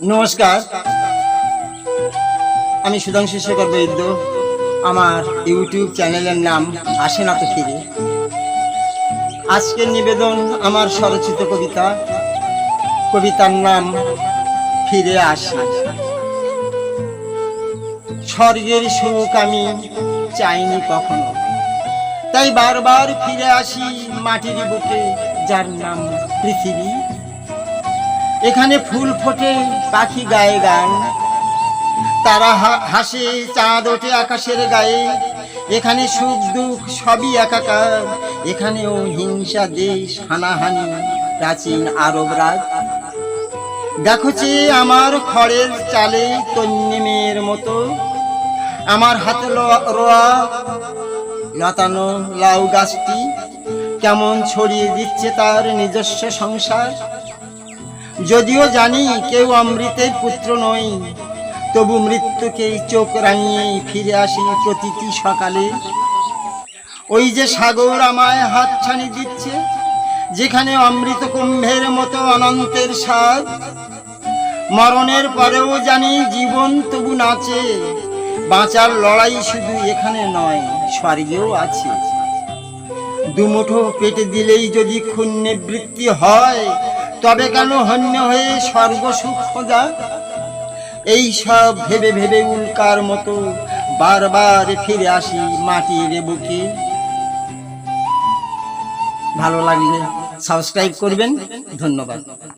নমস্কার। আমি সুধাংশু শেখর বৈদ্য। আমার ইউটিউব চ্যানেলের নাম আসে না তো ফিরে আজকের নিবেদন আমার স্বরচিত কবিতা। কবিতার নাম ফিরে আসি। স্বর্গের সুখ আমি চাইনি কখনো। তাই বারবার ফিরে আসি মাটির বুকে, যার নাম পৃথিবী। এখানে ফুল ফোটে পাখি গায়ে গান। তারা হাসে, চাঁদ ওঠে আকাশের গায়ে। এখানে সুখ দুঃখ সবই একাকার। এখানেও হিংসা, দেশ, হানাহানি, প্রাচীন আরব রাজ দেখো যে আমার খড়ের চালে তন্নি মেয়ের মতো। আমার হাতে রোয়া লতানো লাউ গাছটি কেমন ছড়িয়ে দিচ্ছে তার নিজস্ব সংসার। যদিও জানি কেউ অমৃতের পুত্র নই তবু মৃত্যুকেই চোখ রাঙিয়ে ফিরে আসি প্রতিটি সকালে। ওই যে সাগর আমায় হাতছানি দিচ্ছে, যেখানে অমৃত কুম্ভের মতো অনন্তের স্বাদ। মরণের পরেও জানি জীবন তবু নাচে, বাঁচার লড়াই শুধু এখানে নয়, স্বর্গেও আছে। দুমুঠো পেটে দিলেই যদি খুন নিবৃত্তি হয় তবে কেন হন্য হয়ে সর্বসুখ সুখ খোঁজা? এই সব ভেবে ভেবে উল্কার মতো বারবার ফিরে আসি মাটির বুকে। ভালো লাগলে সাবস্ক্রাইব করবেন। ধন্যবাদ।